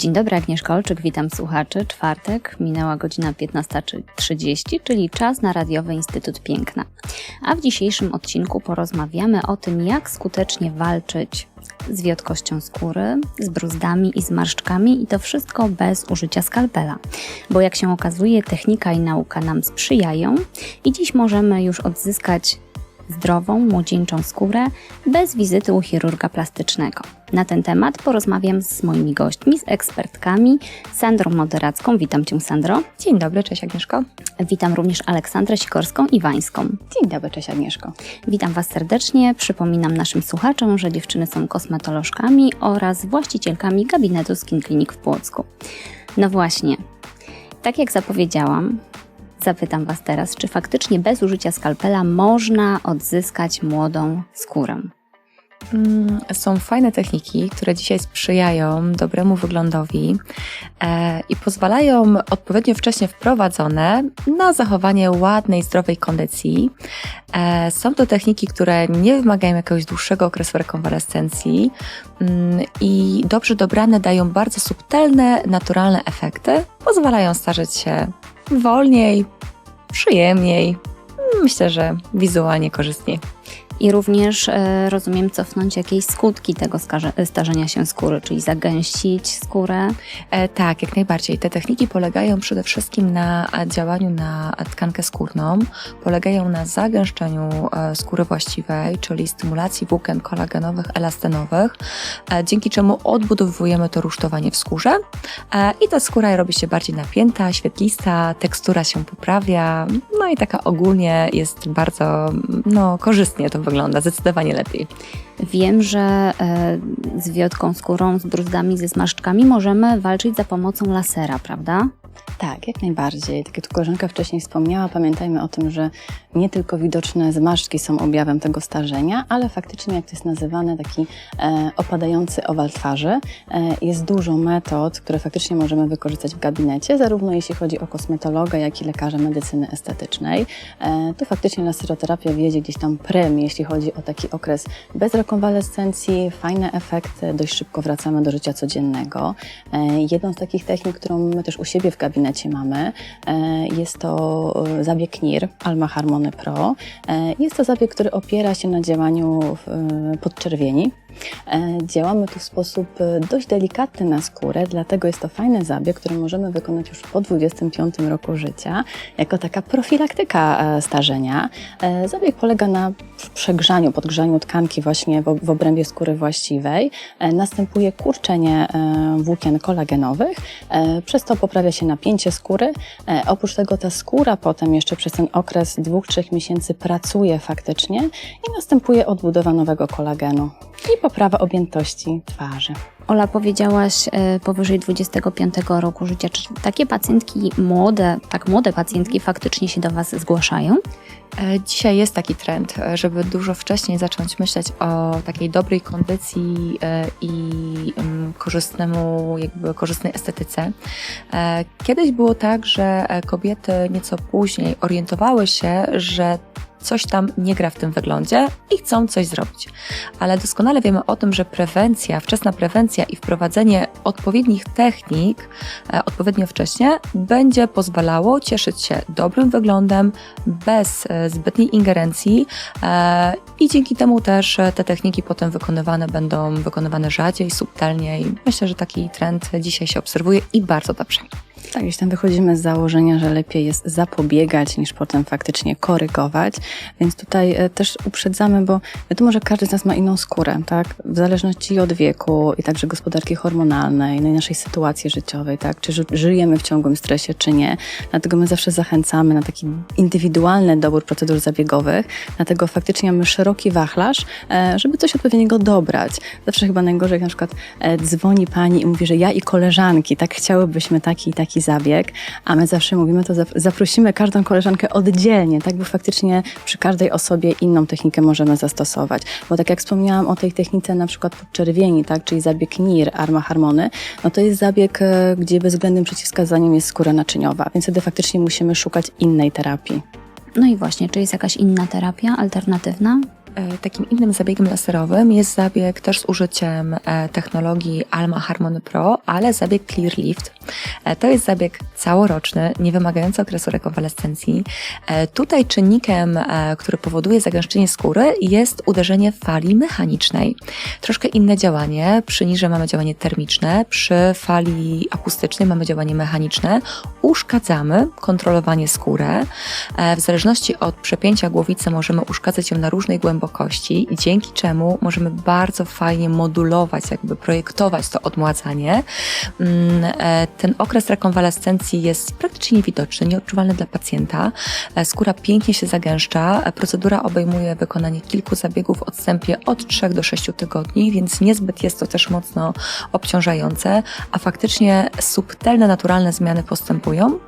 Dzień dobry, Agnieszka Olczyk, witam słuchaczy. Czwartek, minęła godzina 15.30, czyli czas na Radiowy Instytut Piękna. A w dzisiejszym odcinku porozmawiamy o tym, jak skutecznie walczyć z wiotkością skóry, z bruzdami i zmarszczkami i to wszystko bez użycia skalpela. Bo jak się okazuje, technika i nauka nam sprzyjają i dziś możemy już odzyskać zdrową, młodzieńczą skórę bez wizyty u chirurga plastycznego. Na ten temat porozmawiam z moimi gośćmi, z ekspertkami, Sandrą Moderacką. Witam Cię, Sandro. Dzień dobry, cześć Agnieszko. Witam również Aleksandrę Sikorską-Iwańską. Dzień dobry, cześć Agnieszko. Witam Was serdecznie. Przypominam naszym słuchaczom, że dziewczyny są kosmetolożkami oraz właścicielkami gabinetu Skin Clinic w Płocku. No właśnie, tak jak zapowiedziałam, zapytam Was teraz, czy faktycznie bez użycia skalpela można odzyskać młodą skórę? Mm, Są fajne techniki, które dzisiaj sprzyjają dobremu wyglądowi e, i pozwalają odpowiednio wcześnie wprowadzone na zachowanie ładnej, zdrowej kondycji. E, Są to techniki, które nie wymagają jakiegoś dłuższego okresu rekonwalescencji mm, i dobrze dobrane dają bardzo subtelne, naturalne efekty. Pozwalają starzeć się wolniej, przyjemniej, myślę, że wizualnie korzystniej. I również e, rozumiem cofnąć jakieś skutki tego skarze- starzenia się skóry, czyli zagęścić skórę. E, tak, jak najbardziej. Te techniki polegają przede wszystkim na e, działaniu na tkankę skórną, polegają na zagęszczeniu e, skóry właściwej, czyli stymulacji włókien kolagenowych, elastenowych, e, dzięki czemu odbudowujemy to rusztowanie w skórze e, i ta skóra robi się bardziej napięta, świetlista, tekstura się poprawia, no i taka ogólnie jest bardzo no, korzystnie to wygląda, zdecydowanie lepiej. Wiem, że e, z wiotką skórą, z bruzdami, ze zmarszczkami możemy walczyć za pomocą lasera, prawda? Tak, jak najbardziej. Tak jak tu koleżanka wcześniej wspomniała, pamiętajmy o tym, że nie tylko widoczne zmarszczki są objawem tego starzenia, ale faktycznie, jak to jest nazywane, taki e, opadający owal twarzy. E, jest dużo metod, które faktycznie możemy wykorzystać w gabinecie, zarówno jeśli chodzi o kosmetologa, jak i lekarza medycyny estetycznej. E, tu faktycznie laseroterapia wiedzie gdzieś tam prym, jeśli chodzi o taki okres bez rekonwalescencji, fajne efekty, dość szybko wracamy do życia codziennego. E, jedną z takich technik, którą my też u siebie w gabinecie mamy, e, jest to e, zabieg NIR, Alma Harmony Pro. E, Jest to zabieg, który opiera się na działaniu podczerwieni. E, Działamy tu w sposób e, dość delikatny na skórę, dlatego jest to fajny zabieg, który możemy wykonać już po 25 roku życia, jako taka profilaktyka e, starzenia. Zabieg polega na przegrzaniu, podgrzaniu tkanki właśnie w, obrębie skóry właściwej. Następuje kurczenie włókien kolagenowych, przez to poprawia się napięcie skóry. Oprócz tego ta skóra potem jeszcze przez ten okres dwóch, trzech miesięcy pracuje faktycznie i następuje odbudowa nowego kolagenu i poprawa objętości twarzy. Ola, powiedziałaś e, powyżej 25 roku życia. Czy takie pacjentki młode, tak młode pacjentki faktycznie się do Was zgłaszają? E, Dzisiaj jest taki trend, e, żeby dużo wcześniej zacząć myśleć o takiej dobrej kondycji i mm, korzystnemu, jakby korzystnej estetyce. Kiedyś było tak, że kobiety nieco później orientowały się, że coś tam nie gra w tym wyglądzie i chcą coś zrobić. Ale doskonale wiemy o tym, że prewencja, wczesna prewencja i wprowadzenie odpowiednich technik e, odpowiednio wcześnie będzie pozwalało cieszyć się dobrym wyglądem, bez e, zbytniej ingerencji e, i dzięki temu też te techniki potem wykonywane będą wykonywane rzadziej, subtelniej. Myślę, że taki trend dzisiaj się obserwuje i bardzo dobrze. Tak, gdzieś tam wychodzimy z założenia, że lepiej jest zapobiegać niż potem faktycznie korygować, więc tutaj e, też uprzedzamy, bo wiadomo, że każdy z nas ma inną skórę, tak? W zależności od wieku i także gospodarki hormonalnej, no i naszej sytuacji życiowej, tak? Czy ży- żyjemy w ciągłym stresie, czy nie. Dlatego my zawsze zachęcamy na taki indywidualny dobór procedur zabiegowych, dlatego faktycznie mamy szeroki wachlarz, e, żeby coś odpowiedniego dobrać. Zawsze chyba najgorzej, jak na przykład e, dzwoni pani i mówi, że ja i koleżanki tak chciałybyśmy taki i taki zabieg, a my zawsze mówimy, to zap- zaprosimy każdą koleżankę oddzielnie, tak, bo faktycznie przy każdej osobie inną technikę możemy zastosować. Bo tak jak wspomniałam o tej technice na przykład podczerwieni, tak, czyli zabieg NIR, Arma Harmony, no to jest zabieg, e, gdzie bezwzględnym przeciwwskazaniem jest skóra naczyniowa, więc wtedy faktycznie musimy szukać innej terapii. No i właśnie, czy jest jakaś inna terapia alternatywna? E, Takim innym zabiegiem laserowym jest zabieg też z użyciem e, technologii Alma Harmony Pro, ale zabieg Clear Lift. E, To jest zabieg całoroczny, nie wymagający okresu rekonwalescencji. Tutaj czynnikiem, który powoduje zagęszczenie skóry jest uderzenie fali mechanicznej. Troszkę inne działanie. Przy nirze mamy działanie termiczne, przy fali akustycznej mamy działanie mechaniczne. Uszkadzamy kontrolowanie skórę. E, W zależności od przepięcia głowicy możemy uszkadzać ją na różnej głębokości, dzięki czemu możemy bardzo fajnie modulować, jakby projektować to odmładzanie. Mm, e, Ten okres rekonwalescencji jest praktycznie niewidoczny, nieodczuwalny dla pacjenta. E, Skóra pięknie się zagęszcza. E, Procedura obejmuje wykonanie kilku zabiegów w odstępie od 3 do 6 tygodni, więc niezbyt jest to też mocno obciążające, a faktycznie subtelne, naturalne zmiany postępują,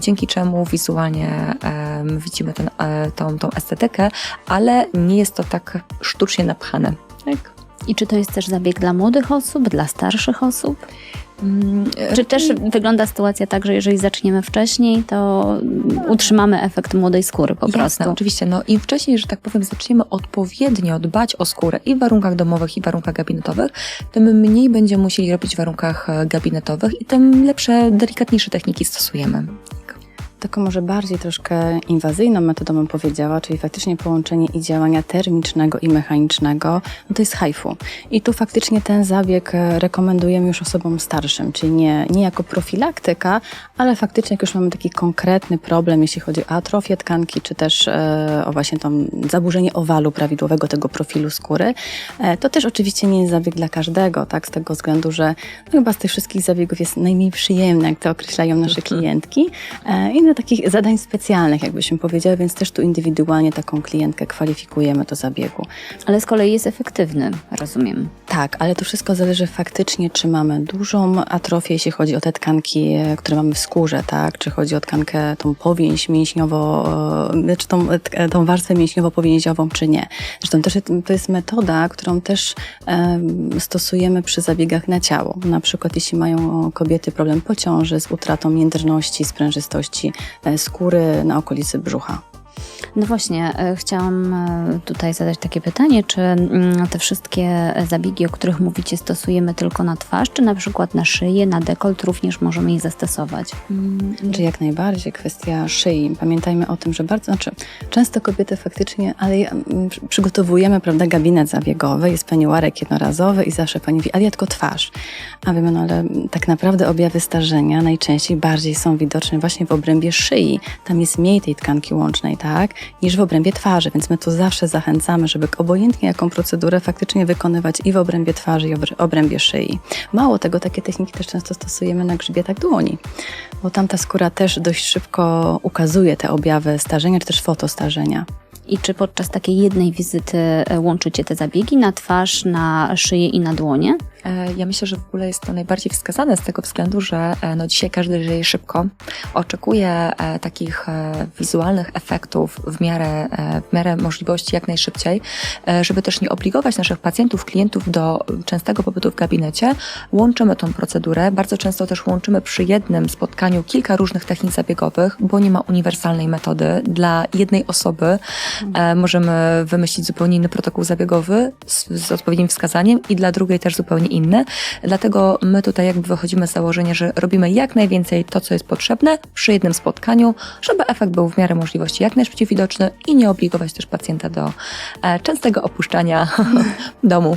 dzięki czemu wizualnie widzimy ten, tą, tą estetykę, ale nie jest to tak sztucznie napchane. Tak? I czy to jest też zabieg dla młodych osób, dla starszych osób? Mm, Czy też wygląda sytuacja tak, że jeżeli zaczniemy wcześniej, to utrzymamy efekt młodej skóry po Jasne, prostu? oczywiście. No, Im wcześniej, że tak powiem, zaczniemy odpowiednio dbać o skórę i w warunkach domowych, i w warunkach gabinetowych, tym mniej będziemy musieli robić w warunkach e, gabinetowych i tym lepsze, delikatniejsze techniki stosujemy. Taką może bardziej troszkę inwazyjną metodą bym powiedziała, czyli faktycznie połączenie i działania termicznego i mechanicznego, no to jest HIFU. I tu faktycznie ten zabieg e, rekomendujemy już osobom starszym, czyli nie, nie jako profilaktyka, ale faktycznie jak już mamy taki konkretny problem, jeśli chodzi o atrofię tkanki, czy też e, o właśnie to zaburzenie owalu prawidłowego tego profilu skóry, e, to też oczywiście nie jest zabieg dla każdego, tak, z tego względu, że no chyba z tych wszystkich zabiegów jest najmniej przyjemny, jak to określają nasze klientki. E, I takich zadań specjalnych, jakbyśmy powiedziały, więc też tu indywidualnie taką klientkę kwalifikujemy do zabiegu. Ale z kolei jest efektywny, rozumiem. Tak, ale to wszystko zależy faktycznie, czy mamy dużą atrofię, jeśli chodzi o te tkanki, e, które mamy w skórze, tak? Czy chodzi o tkankę, tą powięź mięśniowo, e, czy tą, tk- tą warstwę mięśniowo-powięziową, czy nie. Zresztą też to jest metoda, którą też em, stosujemy przy zabiegach na ciało. Na przykład jeśli mają kobiety problem po ciąży z utratą międrności, sprężystości e, skóry na okolicy brzucha. No właśnie, e, chciałam e, tutaj zadać takie pytanie, czy mm, te wszystkie zabiegi, o których mówicie, stosujemy tylko na twarz, czy na przykład na szyję, na dekolt również możemy je zastosować? Czy jak najbardziej kwestia szyi. Pamiętajmy o tym, że bardzo, znaczy często kobiety faktycznie, ale mm, przy- przygotowujemy, prawda, gabinet zabiegowy, jest peniuarek jednorazowy i zawsze pani mówi, ale ja tylko twarz. A wiemy, no ale mm, tak naprawdę objawy starzenia najczęściej bardziej są widoczne właśnie w obrębie szyi. Tam jest mniej tej tkanki łącznej, tak, niż w obrębie twarzy, więc my tu zawsze zachęcamy, żeby obojętnie jaką procedurę faktycznie wykonywać i w obrębie twarzy, i w obrę- obrębie szyi. Mało tego, takie techniki też często stosujemy na grzbietach dłoni, bo tam ta skóra też dość szybko ukazuje te objawy starzenia, czy też fotostarzenia. I czy podczas takiej jednej wizyty e, łączycie te zabiegi na twarz, na szyję i na dłonie? E, Ja myślę, że w ogóle jest to najbardziej wskazane z tego względu, że e, no dzisiaj każdy żyje szybko, oczekuje takich e, wizualnych efektów w miarę, w miarę możliwości jak najszybciej, żeby też nie obligować naszych pacjentów, klientów do częstego pobytu w gabinecie. Łączymy tą procedurę, bardzo często też łączymy przy jednym spotkaniu kilka różnych technik zabiegowych, bo nie ma uniwersalnej metody. Dla jednej osoby możemy wymyślić zupełnie inny protokół zabiegowy z, z odpowiednim wskazaniem i dla drugiej też zupełnie inny. Dlatego my tutaj jakby wychodzimy z założenia, że robimy jak najwięcej to, co jest potrzebne przy jednym spotkaniu, żeby efekt był w miarę możliwości jak najszybciej widoczny i nie obligować też pacjenta do e, częstego opuszczania domu.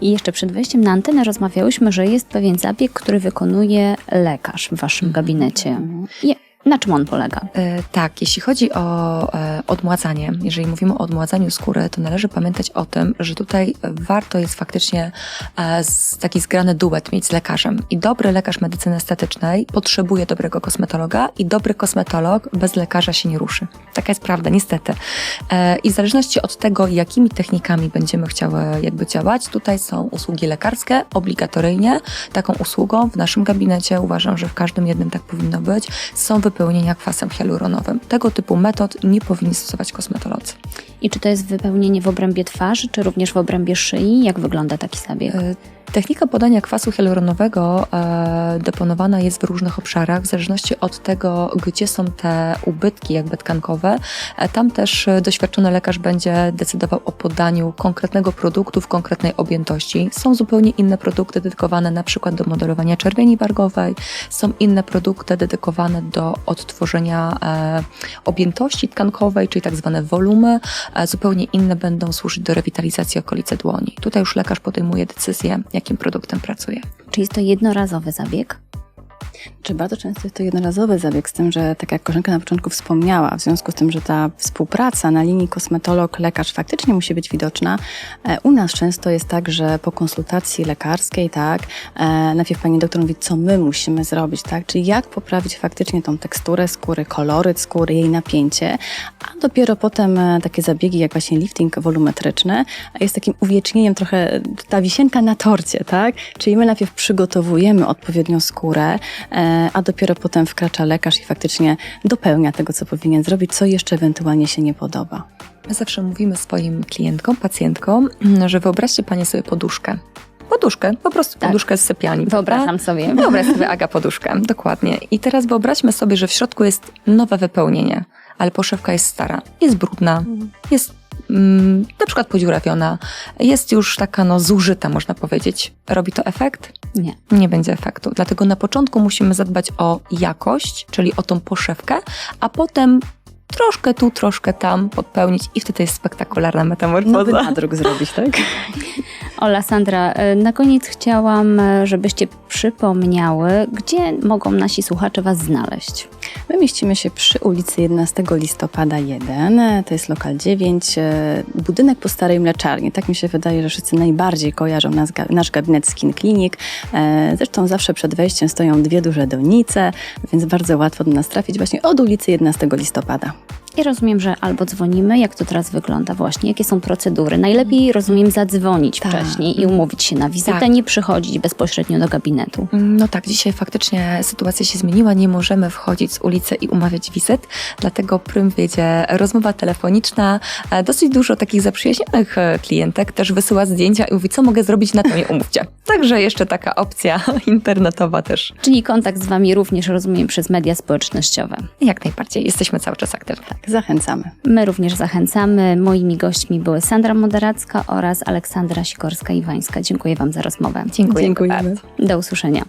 I jeszcze przed wejściem na antenę rozmawiałyśmy, że jest pewien zabieg, który wykonuje lekarz w waszym gabinecie. Je, na czym on polega? E, Tak, jeśli chodzi o e, odmładzanie, jeżeli mówimy o odmładzaniu skóry, to należy pamiętać o tym, że tutaj warto jest faktycznie e, taki zgrany duet mieć z lekarzem. I dobry lekarz medycyny estetycznej potrzebuje dobrego kosmetologa i dobry kosmetolog bez lekarza się nie ruszy. Taka jest prawda, niestety. I w zależności od tego, jakimi technikami będziemy chciały jakby działać, tutaj są usługi lekarskie, obligatoryjnie. Taką usługą w naszym gabinecie, uważam, że w każdym jednym tak powinno być, są wypełnienia kwasem hialuronowym. Tego typu metod nie powinni stosować kosmetolodzy. I czy to jest wypełnienie w obrębie twarzy, czy również w obrębie szyi? Jak wygląda taki zabieg? E, Technika podania kwasu hialuronowego e, deponowana jest w różnych obszarach, w zależności od tego, gdzie są te ubytki jakby tkankowe. E, tam też doświadczony lekarz będzie decydował o podaniu konkretnego produktu w konkretnej objętości. Są zupełnie inne produkty dedykowane na przykład do modelowania czerwieni wargowej, są inne produkty dedykowane do odtworzenia objętości tkankowej, czyli tak zwane wolumy. E, zupełnie inne będą służyć do rewitalizacji okolicy dłoni. Tutaj już lekarz podejmuje decyzję, jakim produktem pracuje. Czy jest to jednorazowy zabieg? Czy bardzo często jest to jednorazowy zabieg, z tym, że tak jak koleżanka na początku wspomniała, w związku z tym, że ta współpraca na linii kosmetolog-lekarz faktycznie musi być widoczna, e, u nas często jest tak, że po konsultacji lekarskiej, tak, e, najpierw pani doktor mówi, co my musimy zrobić, tak, czyli jak poprawić faktycznie tą teksturę skóry, koloryt skóry, jej napięcie, a dopiero potem e, takie zabiegi jak właśnie lifting wolumetryczny jest takim uwiecznieniem trochę, ta wisienka na torcie, tak, czyli my najpierw przygotowujemy odpowiednio skórę, a dopiero potem wkracza lekarz i faktycznie dopełnia tego, co powinien zrobić, co jeszcze ewentualnie się nie podoba. My zawsze mówimy swoim klientkom, pacjentkom, że wyobraźcie Panie sobie poduszkę. Poduszkę, po prostu Tak. poduszkę z sypialni. Wyobrażam prawda? sobie. Wyobraź sobie Aga poduszkę, dokładnie. I teraz wyobraźmy sobie, że w środku jest nowe wypełnienie, ale poszewka jest stara, jest brudna, jest mm, na przykład podziurawiona, jest już taka no zużyta, można powiedzieć. Robi to efekt? Nie. nie będzie efektu. Dlatego na początku musimy zadbać o jakość, czyli o tą poszewkę, a potem troszkę tu, troszkę tam podpełnić i wtedy jest spektakularna metamorfoza. nadruk zrobić, tak? Ola, Sandra, e, na koniec chciałam, e, żebyście przypomniały, gdzie mogą nasi słuchacze Was znaleźć. My mieścimy się przy ulicy 11 listopada 1, to jest lokal 9, e, budynek po starej mleczarni. Tak mi się wydaje, że wszyscy najbardziej kojarzą nas, nasz gabinet Skin Clinic. Zresztą zawsze przed wejściem stoją dwie duże donice, więc bardzo łatwo do nas trafić właśnie od ulicy 11 listopada. I rozumiem, że albo dzwonimy, jak to teraz wygląda właśnie, jakie są procedury. Najlepiej, rozumiem, zadzwonić Tak. wcześniej i umówić się na wizytę, Tak. nie przychodzić bezpośrednio do gabinetu. No tak, dzisiaj faktycznie sytuacja się zmieniła. Nie możemy wchodzić z ulicy i umawiać wizyt, dlatego prym wiedzie rozmowa telefoniczna. E, Dosyć dużo takich zaprzyjaźnionych e, klientek też wysyła zdjęcia i mówi, co mogę zrobić, na to mnie umówcie. Także jeszcze taka opcja internetowa też. Czyli kontakt z Wami również, rozumiem, przez media społecznościowe. Jak najbardziej, jesteśmy cały czas aktywni. Tak, zachęcamy. My również zachęcamy. Moimi gośćmi były Sandra Moderacka oraz Aleksandra Sikorska-Iwańska. Dziękuję Wam za rozmowę. Dziękuję. Dziękujemy. bardzo. Do usłyszenia.